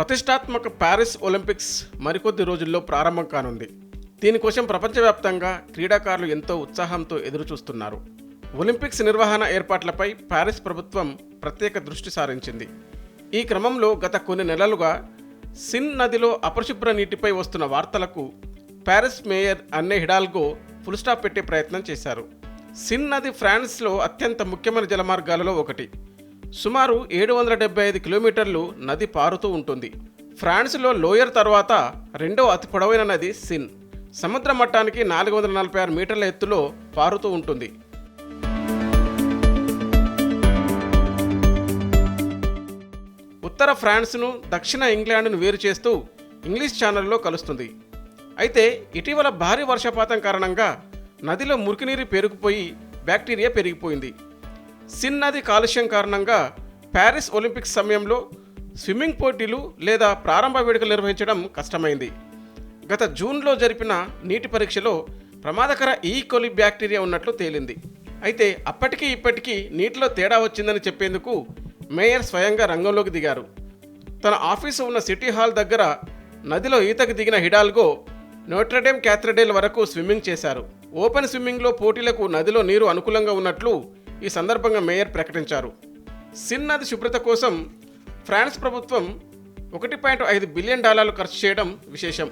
ప్రతిష్టాత్మక Paris Olympics మరికొద్ది రోజుల్లో ప్రారంభం కానుంది. దీనికోసం ప్రపంచవ్యాప్తంగా క్రీడాకారులు ఎంతో ఉత్సాహంతో ఎదురుచూస్తున్నారు. ఒలింపిక్స్ నిర్వహణ ఏర్పాట్లపై ప్యారిస్ ప్రభుత్వం ప్రత్యేక దృష్టి సారించింది. ఈ క్రమంలో గత కొన్ని నెలలుగా సిన్ నదిలో అపరిశుభ్ర నీటిపై వస్తున్న వార్తలకు Paris mayor Anne Hidalgo full stop పెట్టే ప్రయత్నం చేశారు. సిన్ నది ఫ్రాన్స్లో అత్యంత ముఖ్యమైన జలమార్గాలలో ఒకటి. సుమారు ఏడు వందల డెబ్బై ఐదు కిలోమీటర్లు నది పారుతూ ఉంటుంది. ఫ్రాన్స్లో లోయర్ తర్వాత రెండో అతి పొడవైన నది సిన్. సముద్ర మట్టానికి నాలుగు వందల నలభై ఆరు మీటర్ల ఎత్తులో పారుతూ ఉంటుంది. ఉత్తర ఫ్రాన్స్ను దక్షిణ ఇంగ్లాండ్ను వేరు చేస్తూ ఇంగ్లీష్ ఛానల్లో కలుస్తుంది. అయితే ఇటీవల భారీ వర్షపాతం కారణంగా నదిలో మురికినీరు పేరుకుపోయి బ్యాక్టీరియా పెరిగిపోయింది. సిన్ నది కాలుష్యం కారణంగా ప్యారిస్ ఒలింపిక్స్ సమయంలో స్విమ్మింగ్ పోటీలు లేదా ప్రారంభ వేడుకలు నిర్వహించడం కష్టమైంది. గత జూన్లో జరిపిన నీటి పరీక్షలో ప్రమాదకర ఈ బ్యాక్టీరియా ఉన్నట్లు తేలింది. అయితే అప్పటికి ఇప్పటికీ నీటిలో తేడా వచ్చిందని చెప్పేందుకు మేయర్ స్వయంగా రంగంలోకి దిగారు. తన ఆఫీసు ఉన్న సిటీ హాల్ దగ్గర నదిలో ఈతకు దిగిన హిడాల్గో నోట్రడేమ్ క్యాథ్రడేల్ వరకు స్విమ్మింగ్ చేశారు. ఓపెన్ స్విమ్మింగ్లో పోటీలకు నదిలో నీరు అనుకూలంగా ఉన్నట్లు ఈ సందర్భంగా మేయర్ ప్రకటించారు. సిన్ నది శుభ్రత కోసం ఫ్రాన్స్ ప్రభుత్వం ఒకటి పాయింట్ ఐదు బిలియన్ డాలర్లు ఖర్చు చేయడం విశేషం.